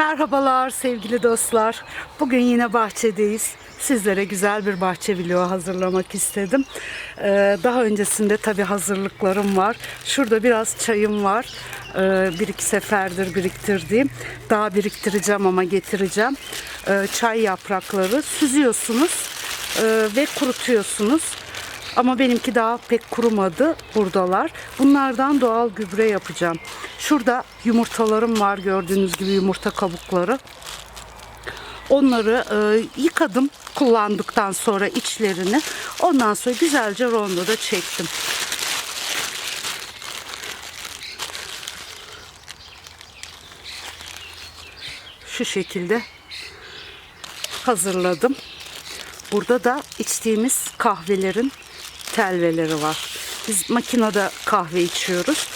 Merhabalar sevgili dostlar. Bugün yine bahçedeyiz. Sizlere güzel bir bahçe vlogu hazırlamak istedim. Ee, daha öncesinde tabii hazırlıklarım var. Şurada biraz çayım var. Ee, bir iki seferdir biriktirdiğim. Daha biriktireceğim ama getireceğim. Ee, çay yaprakları süzüyorsunuz e, ve kurutuyorsunuz. Ama benimki daha pek kurumadı. Buradalar. Bunlardan doğal gübre yapacağım. Şurada yumurtalarım var gördüğünüz gibi yumurta kabukları. Onları e, yıkadım kullandıktan sonra içlerini. Ondan sonra güzelce rondoda çektim. Şu şekilde hazırladım. Burada da içtiğimiz kahvelerin telveleri var. Biz makinede kahve içiyoruz.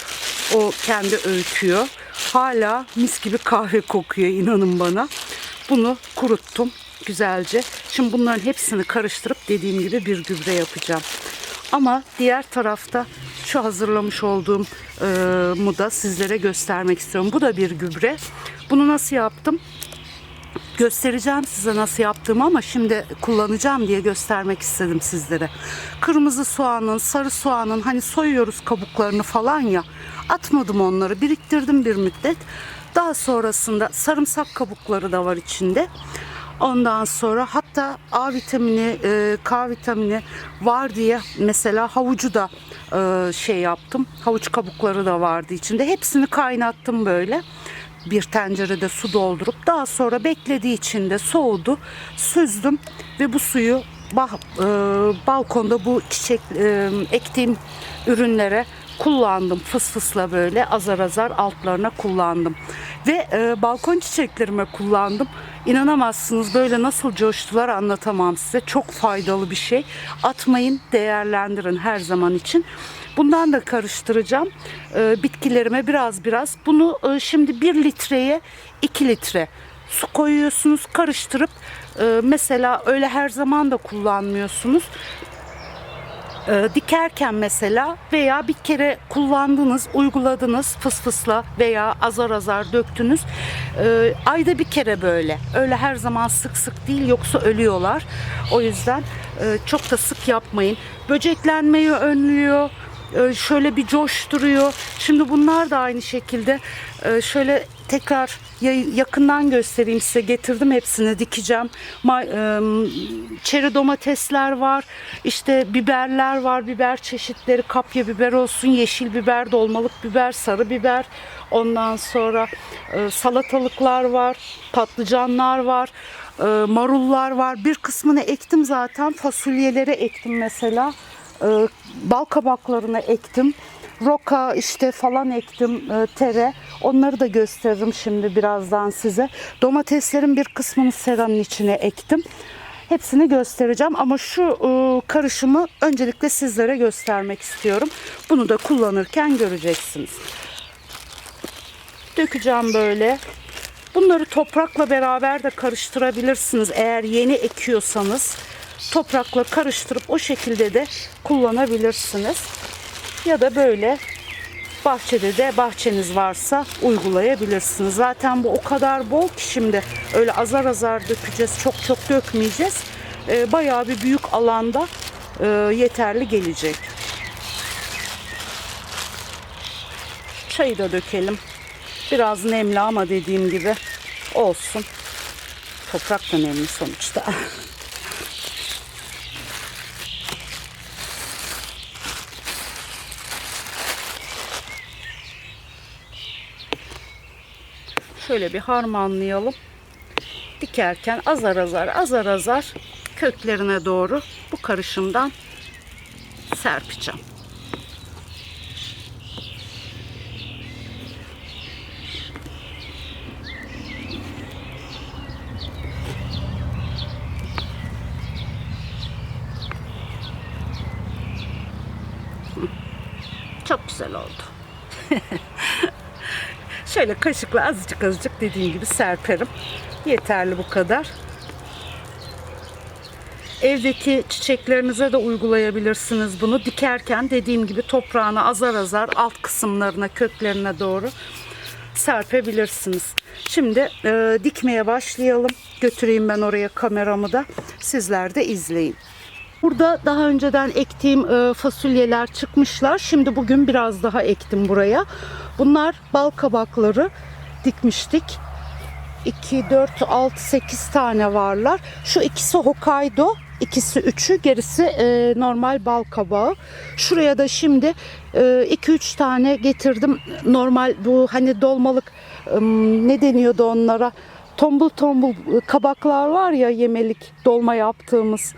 O kendi öğütüyor. Hala mis gibi kahve kokuyor inanın bana. Bunu kuruttum güzelce. Şimdi bunların hepsini karıştırıp dediğim gibi bir gübre yapacağım. Ama diğer tarafta şu hazırlamış olduğum e, mu da sizlere göstermek istiyorum. Bu da bir gübre. Bunu nasıl yaptım? Göstereceğim size nasıl yaptığımı ama şimdi kullanacağım diye göstermek istedim sizlere. Kırmızı soğanın, sarı soğanın hani soyuyoruz kabuklarını falan ya atmadım onları biriktirdim bir müddet. Daha sonrasında sarımsak kabukları da var içinde. Ondan sonra hatta A vitamini, e, K vitamini var diye mesela havucu da e, şey yaptım. Havuç kabukları da vardı içinde. Hepsini kaynattım böyle bir tencerede su doldurup daha sonra beklediği için de soğudu. Süzdüm ve bu suyu bah, e, balkonda bu çiçek e, ektiğim ürünlere kullandım. Fıs fısla böyle azar azar altlarına kullandım. Ve e, balkon çiçeklerime kullandım. İnanamazsınız böyle nasıl coştular anlatamam size. Çok faydalı bir şey. Atmayın, değerlendirin her zaman için. Bundan da karıştıracağım. Ee, bitkilerime biraz biraz. Bunu e, şimdi 1 litreye 2 litre su koyuyorsunuz. Karıştırıp e, mesela öyle her zaman da kullanmıyorsunuz. E, dikerken mesela veya bir kere kullandınız, uyguladınız fıs fısla veya azar azar döktünüz. E, ayda bir kere böyle. Öyle her zaman sık sık değil yoksa ölüyorlar. O yüzden e, çok da sık yapmayın. Böceklenmeyi önlüyor e, şöyle bir coşturuyor. Şimdi bunlar da aynı şekilde e, şöyle tekrar ya- yakından göstereyim size getirdim hepsini dikeceğim. E, çeri domatesler var. işte biberler var. Biber çeşitleri kapya biber olsun, yeşil biber, dolmalık biber, sarı biber. Ondan sonra e, salatalıklar var, patlıcanlar var. marullar var. Bir kısmını ektim zaten. Fasulyeleri ektim mesela e, bal kabaklarını ektim. Roka işte falan ektim e, tere. Onları da gösteririm şimdi birazdan size. Domateslerin bir kısmını seranın içine ektim. Hepsini göstereceğim ama şu e, karışımı öncelikle sizlere göstermek istiyorum. Bunu da kullanırken göreceksiniz. Dökeceğim böyle. Bunları toprakla beraber de karıştırabilirsiniz eğer yeni ekiyorsanız toprakla karıştırıp o şekilde de kullanabilirsiniz. Ya da böyle bahçede de bahçeniz varsa uygulayabilirsiniz. Zaten bu o kadar bol ki şimdi öyle azar azar dökeceğiz. Çok çok dökmeyeceğiz. Ee, bayağı bir büyük alanda e, yeterli gelecek. Çayı da dökelim. Biraz nemli ama dediğim gibi olsun. Toprak da nemli sonuçta. Şöyle bir harmanlayalım. Dikerken azar azar azar azar köklerine doğru bu karışımdan serpeceğim. Çok güzel oldu. Şöyle kaşıkla azıcık azıcık dediğim gibi serperim. Yeterli bu kadar. Evdeki çiçeklerinize de uygulayabilirsiniz bunu. Dikerken dediğim gibi toprağını azar azar alt kısımlarına, köklerine doğru serpebilirsiniz. Şimdi e, dikmeye başlayalım. Götüreyim ben oraya kameramı da. Sizler de izleyin. Burada daha önceden ektiğim e, fasulyeler çıkmışlar. Şimdi bugün biraz daha ektim buraya. Bunlar bal kabakları dikmiştik. 2, 4, 6, 8 tane varlar. Şu ikisi Hokkaido, ikisi üçü, gerisi e, normal bal kabağı. Şuraya da şimdi 2-3 tane getirdim. Normal bu hani dolmalık ım, ne deniyordu onlara? Tombul tombul kabaklar var ya yemelik dolma yaptığımız.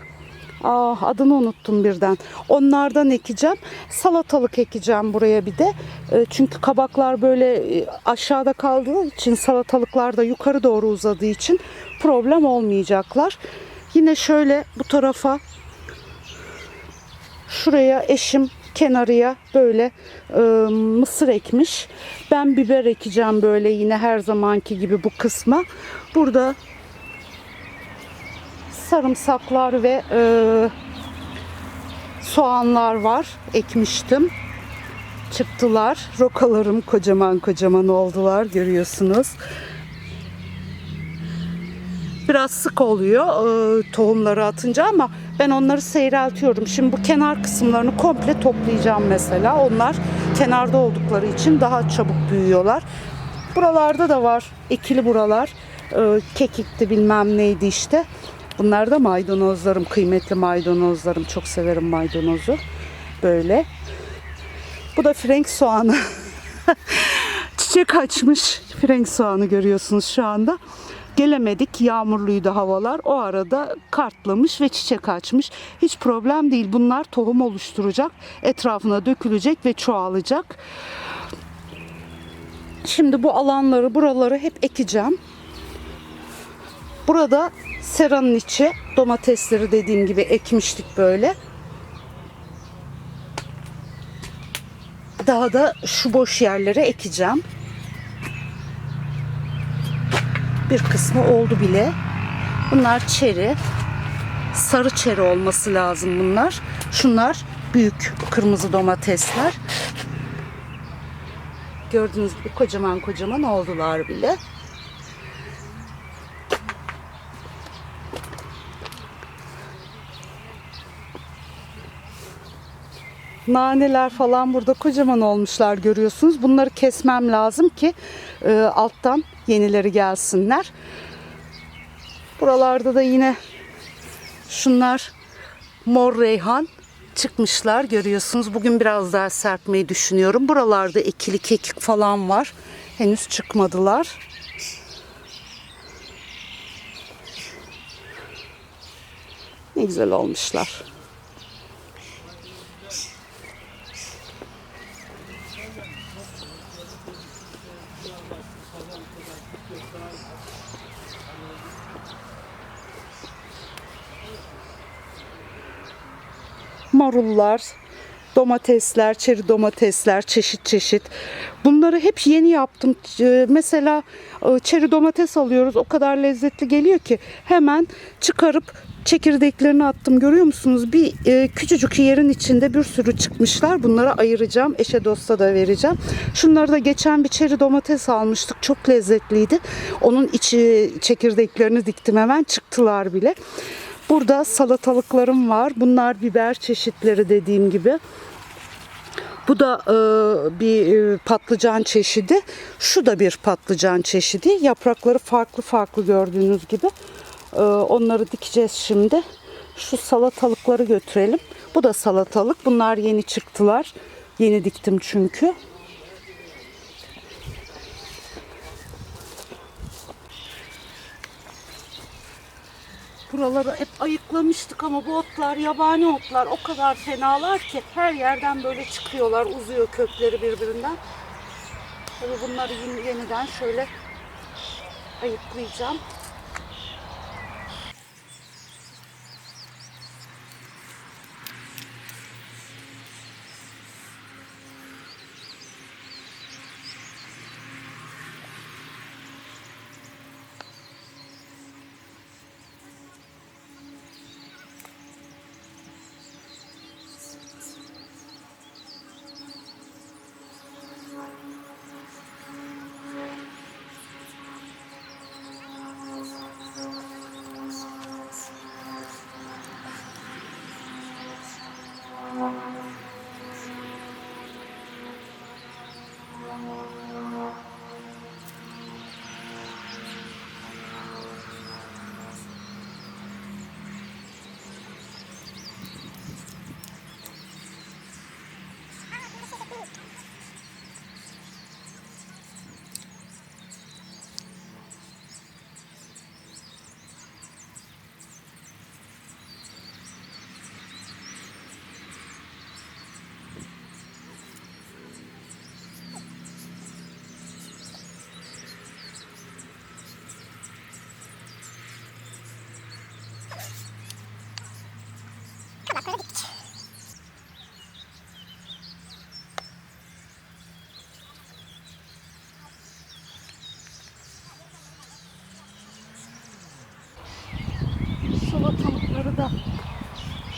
Ah adını unuttum birden. Onlardan ekeceğim. Salatalık ekeceğim buraya bir de. E, Çünkü kabaklar böyle e, aşağıda kaldığı için salatalıklar da yukarı doğru uzadığı için problem olmayacaklar. Yine şöyle bu tarafa şuraya eşim kenarıya böyle e, mısır ekmiş. Ben biber ekeceğim böyle yine her zamanki gibi bu kısma. Burada sarımsaklar ve e, soğanlar var. Ekmiştim. Çıktılar. Rokalarım kocaman kocaman oldular görüyorsunuz. Biraz sık oluyor e, tohumları atınca ama ben onları seyreltiyorum. Şimdi bu kenar kısımlarını komple toplayacağım mesela. Onlar kenarda oldukları için daha çabuk büyüyorlar. Buralarda da var. Ekili buralar. E, kekikti bilmem neydi işte. Bunlar da maydanozlarım. Kıymetli maydanozlarım. Çok severim maydanozu. Böyle. Bu da frenk soğanı. Çiçek açmış. Frenk soğanı görüyorsunuz şu anda. Gelemedik. Yağmurluydu havalar. O arada kartlamış ve çiçek açmış. Hiç problem değil. Bunlar tohum oluşturacak. Etrafına dökülecek ve çoğalacak. Şimdi bu alanları, buraları hep ekeceğim. Burada seranın içi domatesleri dediğim gibi ekmiştik böyle. Daha da şu boş yerlere ekeceğim. Bir kısmı oldu bile. Bunlar çeri. Sarı çeri olması lazım bunlar. Şunlar büyük kırmızı domatesler. Gördüğünüz gibi kocaman kocaman oldular bile. Naneler falan burada kocaman olmuşlar görüyorsunuz. Bunları kesmem lazım ki e, alttan yenileri gelsinler. Buralarda da yine şunlar mor reyhan çıkmışlar görüyorsunuz. Bugün biraz daha serpmeyi düşünüyorum. Buralarda ekili kekik falan var. Henüz çıkmadılar. Ne güzel olmuşlar. Marullar, domatesler, çeri domatesler çeşit çeşit. Bunları hep yeni yaptım. Ee, Mesela e, çeri domates alıyoruz. O kadar lezzetli geliyor ki hemen çıkarıp çekirdeklerini attım. Görüyor musunuz? Bir e, küçücük yerin içinde bir sürü çıkmışlar. Bunları ayıracağım. Eşe dosta da vereceğim. Şunları da geçen bir çeri domates almıştık. Çok lezzetliydi. Onun içi çekirdeklerini diktim hemen. Çıktılar bile. Burada salatalıklarım var. Bunlar biber çeşitleri dediğim gibi. Bu da e, bir e, patlıcan çeşidi. Şu da bir patlıcan çeşidi. Yaprakları farklı farklı gördüğünüz gibi. E, onları dikeceğiz şimdi. Şu salatalıkları götürelim. Bu da salatalık. Bunlar yeni çıktılar. Yeni diktim çünkü. Buraları hep ayıklamıştık ama bu otlar, yabani otlar o kadar fenalar ki her yerden böyle çıkıyorlar, uzuyor kökleri birbirinden. Tabii bunları yeni- yeniden şöyle ayıklayacağım.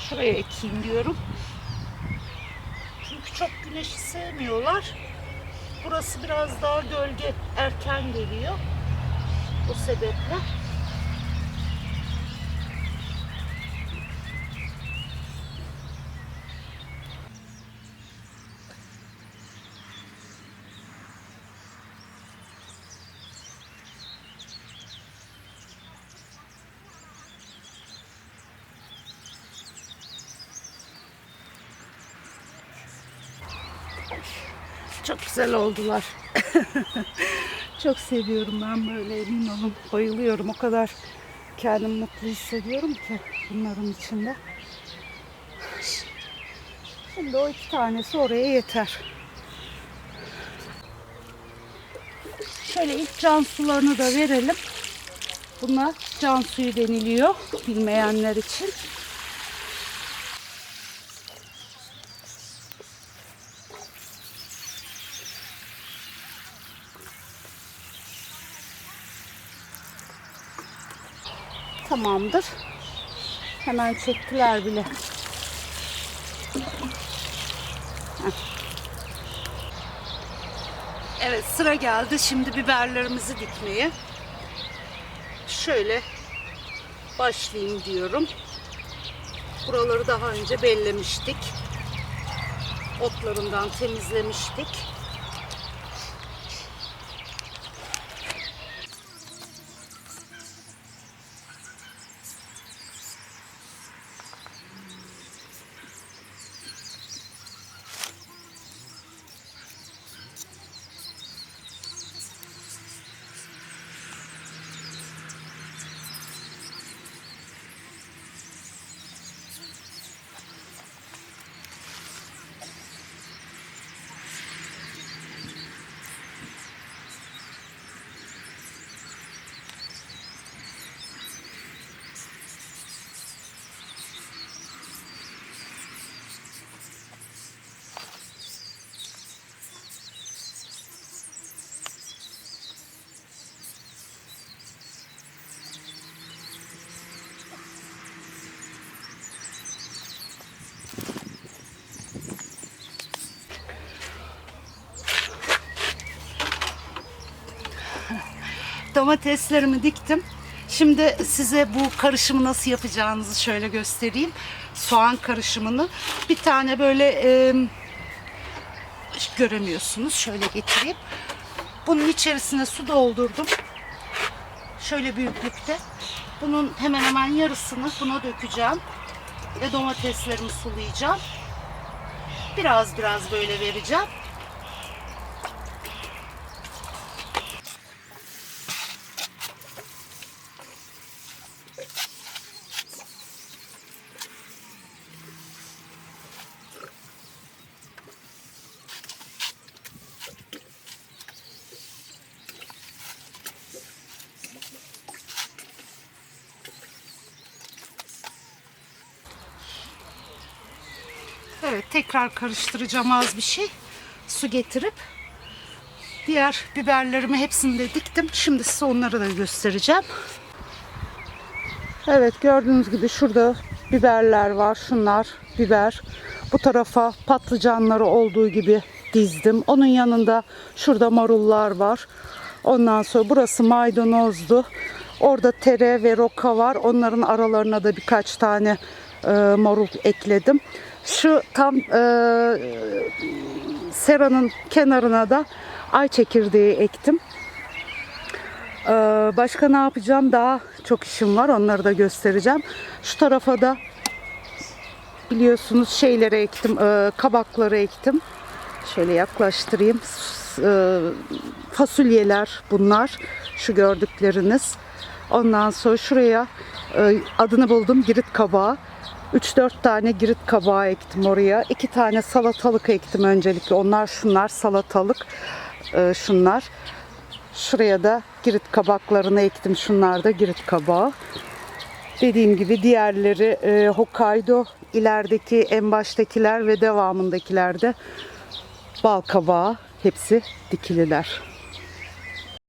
Şuraya ekeyim diyorum. Çünkü çok güneşi sevmiyorlar. Burası biraz daha gölge erken geliyor. O sebeple. Çok güzel oldular. Çok seviyorum ben böyle emin olun. Bayılıyorum. O kadar kendimi mutlu hissediyorum ki bunların içinde. Şimdi o iki tanesi oraya yeter. Şöyle ilk can sularını da verelim. Buna can suyu deniliyor bilmeyenler için. Tamamdır. Hemen çektiler bile. Evet sıra geldi şimdi biberlerimizi dikmeye. Şöyle başlayayım diyorum. Buraları daha önce bellemiştik. Otlarından temizlemiştik. Domateslerimi diktim. Şimdi size bu karışımı nasıl yapacağınızı şöyle göstereyim. Soğan karışımını. Bir tane böyle e, göremiyorsunuz. Şöyle getireyim. Bunun içerisine su doldurdum. Şöyle büyüklükte. Bunun hemen hemen yarısını buna dökeceğim. Ve domateslerimi sulayacağım. Biraz biraz böyle vereceğim. Evet tekrar karıştıracağım az bir şey. Su getirip diğer biberlerimi hepsini de diktim. Şimdi size onları da göstereceğim. Evet gördüğünüz gibi şurada biberler var. Şunlar biber. Bu tarafa patlıcanları olduğu gibi dizdim. Onun yanında şurada marullar var. Ondan sonra burası maydanozdu. Orada tere ve roka var. Onların aralarına da birkaç tane e, marul ekledim. Şu tam e, seranın kenarına da ay çekirdeği ektim. Ee, başka ne yapacağım? Daha çok işim var. Onları da göstereceğim. Şu tarafa da biliyorsunuz şeyleri ektim. e, kabakları ektim. Şöyle yaklaştırayım. E, fasulyeler bunlar. Şu gördükleriniz. Ondan sonra şuraya e, adını buldum. Girit kabağı. 3-4 tane girit kabağı ektim oraya. 2 tane salatalık ektim öncelikle. Onlar şunlar salatalık. e, şunlar. Şuraya da girit kabaklarını ektim. Şunlar da girit kabağı. Dediğim gibi diğerleri e, Hokkaido ilerideki en baştakiler ve devamındakiler de bal kabağı hepsi dikililer.